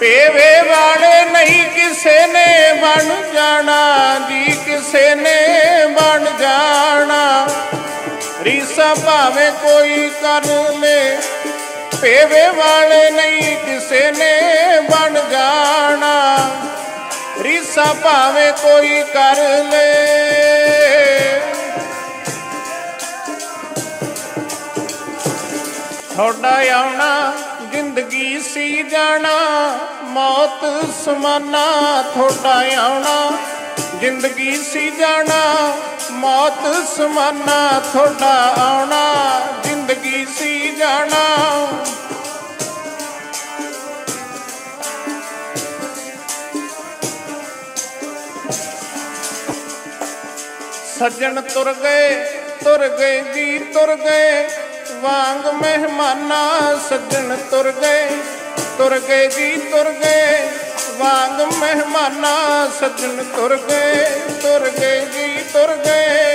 ਪੇਵੇ ਵਾਲੇ ਨਹੀਂ ਕਿਸੇ ਨੇ ਬਣ ਜਾਣਾ ਜੀ, ਕਿਸੇ ਨੇ ਬਣ ਜਾਣਾ। ਰੀਸਾ ਭਾਵੇਂ ਕੋਈ ਕਰ ਲੇ, ਪੇਵੇ ਵਾਲੇ ਨਹੀਂ ਕਿਸੇ ਨੇ ਬਣ ਜਾਣਾ। ਰੀਸਾ ਭਾਵੇਂ ਕੋਈ ਕਰ ਲੇ। ਤੁਹਾਡਾ ਆਉਣਾ ਜ਼ਿੰਦਗੀ ਸੀ ਜਾਣਾ, ਮੌਤ ਸਮਾਨਾ ਤੁਹਾਡਾ ਆਉਣਾ। ਜ਼ਿੰਦਗੀ ਸੀ ਜਾਣਾ, ਮੌਤ ਸਮਾਨਾ ਤੁਹਾਡਾ ਆਉਣਾ। ਜ਼ਿੰਦਗੀ ਸੀ ਜਾਣਾ। ਸੱਜਣ ਤੁਰ ਗਏ ਤੁਰ ਗਏ ਜੀ ਤੁਰ ਗਏ। ਵਾਂਗ ਮਹਿਮਾਨਾ ਸੱਜਣ ਤੁਰ ਗਏ ਤੁਰ ਗਏ ਜੀ ਤੁਰ ਗਏ। ਵਾਂਗ ਮਹਿਮਾਨਾ ਸੱਜਣ ਤੁਰ ਗਏ ਤੁਰ ਗਏ ਜੀ ਤੁਰ ਗਏ।